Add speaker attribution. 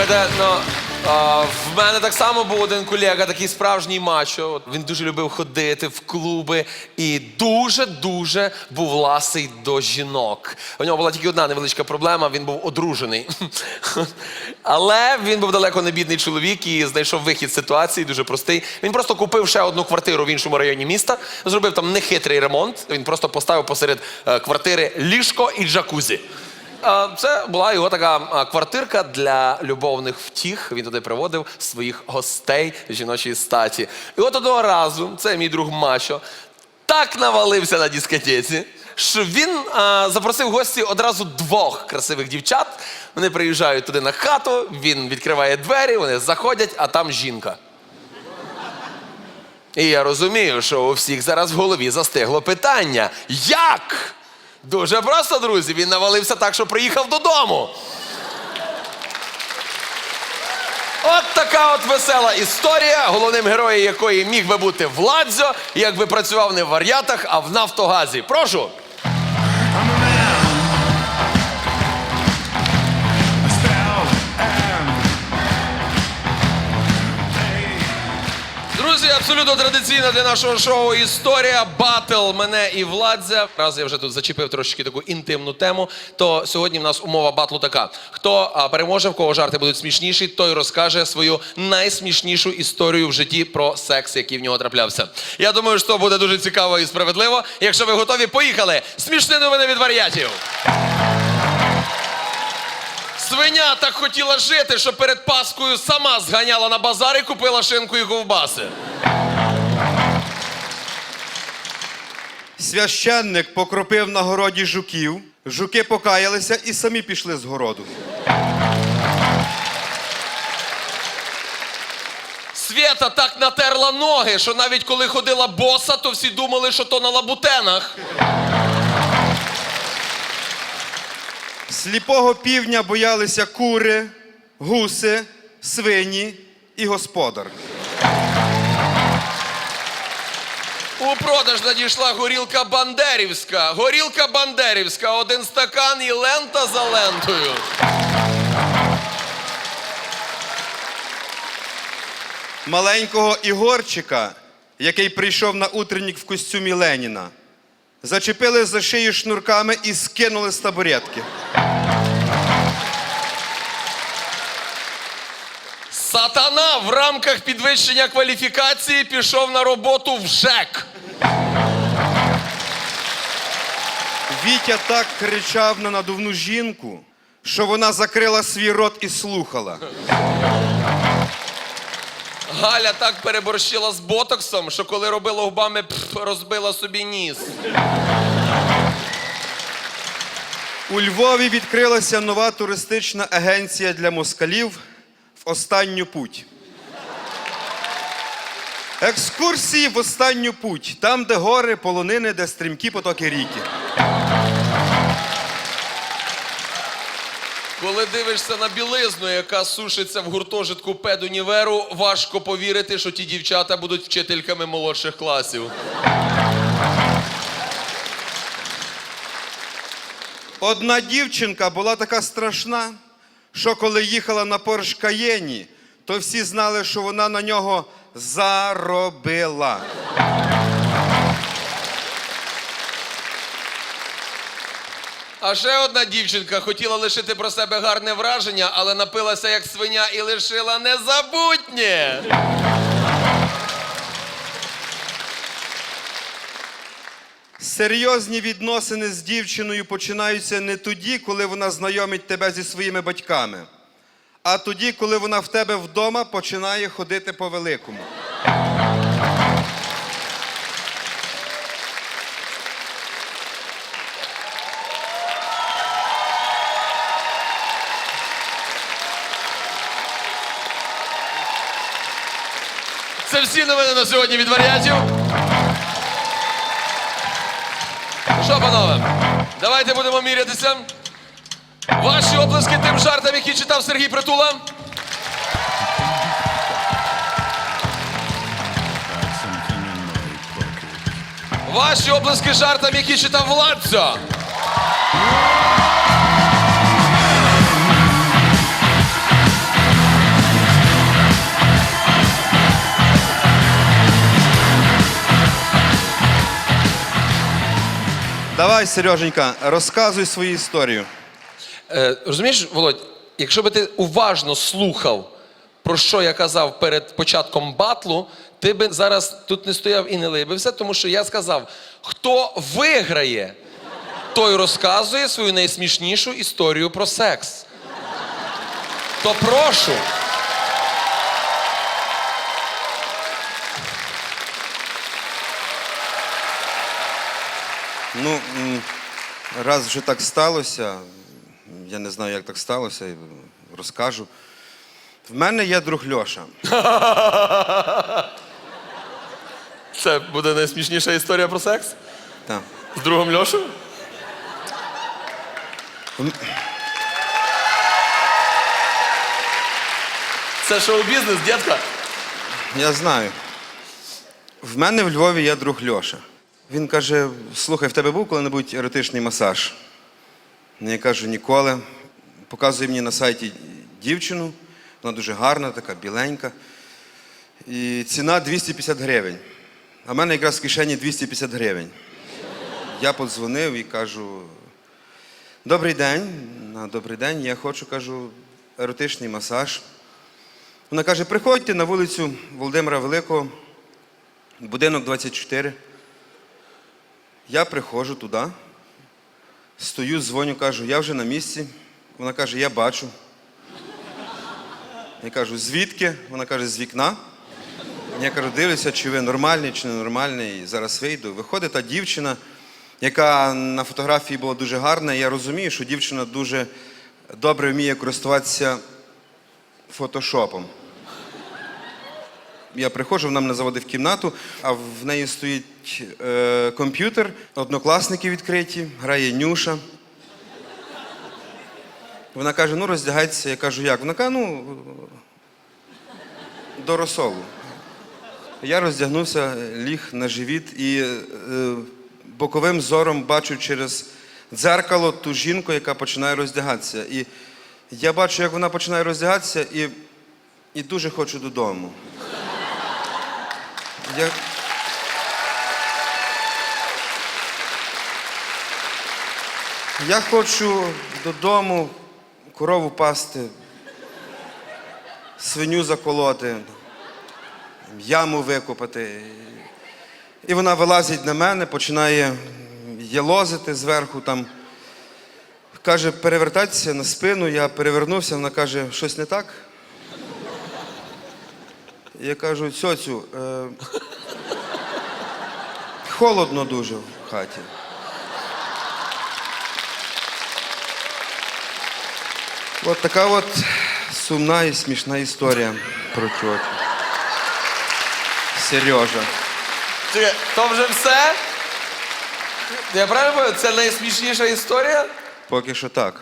Speaker 1: Слухайте, ну а, в мене так само був один колега, такий справжній мачо. От Він дуже любив ходити в клуби і дуже-дуже був ласий до жінок. У нього була тільки одна невеличка проблема: він був одружений. Але він був далеко не бідний чоловік і знайшов вихід з ситуації, дуже простий. Він просто купив ще одну квартиру в іншому районі міста, зробив там нехитрий ремонт. Він просто поставив посеред е, квартири ліжко і джакузі. А, Це була його така квартирка для любовних втіх. Він туди приводив своїх гостей жіночої статі. І от одного разу, це мій друг Мачо, так навалився на дискотеці, що він а, запросив гості одразу двох красивих дівчат. Вони приїжджають туди на хату, він відкриває двері, вони заходять, а там жінка. І я розумію, що у всіх зараз в голові застигло питання: як? Дуже просто, друзі. Він навалився так, що приїхав додому. От така от весела історія, головним героєм якої міг би бути Владзо, якби працював не в вар'ятах, а в Нафтогазі. Прошу. Абсолютно традиційна для нашого шоу історія батл мене і Владзя. Раз я вже тут зачепив трошки таку інтимну тему. То сьогодні в нас умова батлу така: хто переможе, в кого жарти будуть смішніші, той розкаже свою найсмішнішу історію в житті про секс, який в нього траплявся. Я думаю, що буде дуже цікаво і справедливо. Якщо ви готові, поїхали! Смішні новини від варіатів. Свиня так хотіла жити, що перед Паскою сама зганяла на базар і купила шинку і ковбаси.
Speaker 2: Священник покропив на городі жуків, жуки покаялися і самі пішли з городу.
Speaker 1: Свята так натерла ноги, що навіть коли ходила боса, то всі думали, що то на лабутенах.
Speaker 2: Сліпого півня боялися кури, гуси, свині і господар.
Speaker 1: У продаж надійшла горілка Бандерівська. Горілка Бандерівська, один стакан і лента за лентою.
Speaker 2: Маленького Ігорчика, який прийшов на утреннік в костюмі Леніна, зачепили за шию шнурками і скинули з табуретки.
Speaker 1: Сатана в рамках підвищення кваліфікації пішов на роботу в ЖЕК.
Speaker 2: Вітя так кричав на надувну жінку, що вона закрила свій рот і слухала.
Speaker 1: Галя так переборщила з ботоксом, що коли робила губами, пф, розбила собі ніс.
Speaker 2: У Львові відкрилася нова туристична агенція для москалів останню путь. Екскурсії в останню путь. Там, де гори, полонини, де стрімкі потоки ріки.
Speaker 1: Коли дивишся на білизну, яка сушиться в гуртожитку педуніверу, важко повірити, що ті дівчата будуть вчительками молодших класів.
Speaker 2: Одна дівчинка була така страшна, що коли їхала на Порш Каєні, то всі знали, що вона на нього заробила.
Speaker 1: А ще одна дівчинка хотіла лишити про себе гарне враження, але напилася як свиня і лишила незабутнє.
Speaker 2: Серйозні відносини з дівчиною починаються не тоді, коли вона знайомить тебе зі своїми батьками, а тоді, коли вона в тебе вдома починає ходити по великому.
Speaker 1: Це всі новини на сьогодні від варіантів. Що, панове, давайте будемо мірятися. Ваші оплески тим жартам, які читав Сергій Притула. Ваші оплески жартам, які читав Владзо.
Speaker 2: Давай, Сереженька, розказуй свою історію.
Speaker 1: Е, розумієш, Володь, якщо би ти уважно слухав, про що я казав перед початком батлу, ти би зараз тут не стояв і не либився, тому що я сказав: хто виграє, той розказує свою найсмішнішу історію про секс. То прошу.
Speaker 2: Ну, раз вже так сталося, я не знаю, як так сталося, розкажу. В мене є друг Льоша.
Speaker 1: Це буде найсмішніша історія про секс?
Speaker 2: Так.
Speaker 1: З другом Льошею? Це шоу-бізнес, дітка.
Speaker 2: Я знаю. В мене в Львові є друг Льоша. Він каже: слухай, в тебе був коли-небудь еротичний масаж? Я кажу, ніколи. Показує мені на сайті дівчину, вона дуже гарна, така біленька. І ціна 250 гривень. А в мене якраз в кишені 250 гривень. Я подзвонив і кажу: Добрий день, на добрий день, я хочу, кажу, еротичний масаж. Вона каже: приходьте на вулицю Володимира Великого, будинок 24. Я приходжу туди, стою, дзвоню, кажу, я вже на місці. Вона каже, я бачу. Я кажу, звідки? Вона каже, з вікна. Я кажу, дивлюся, чи ви нормальний, чи ненормальний. Зараз вийду. Виходить та дівчина, яка на фотографії була дуже гарна. Я розумію, що дівчина дуже добре вміє користуватися фотошопом. Я приходжу, вона мене заводить в кімнату, а в неї стоїть е, комп'ютер, однокласники відкриті, грає Нюша. Вона каже: ну роздягайтеся. Я кажу, як? Вона каже, ну до розсолу. Я роздягнувся, ліг на живіт і е, боковим зором бачу через дзеркало ту жінку, яка починає роздягатися. І я бачу, як вона починає роздягатися, і, і дуже хочу додому. Я... Я хочу додому корову пасти, свиню заколоти, яму викопати. І вона вилазить на мене, починає ялозити зверху там. Каже, перевертатися на спину, я перевернувся, вона каже, щось не так. Я кажу, цьоцю, е, холодно дуже в хаті. От така от сумна і смішна історія про тьотю. Сережа.
Speaker 1: Чекай, то вже все? Я правильно пам'ятаю? Це найсмішніша історія?
Speaker 2: Поки що так.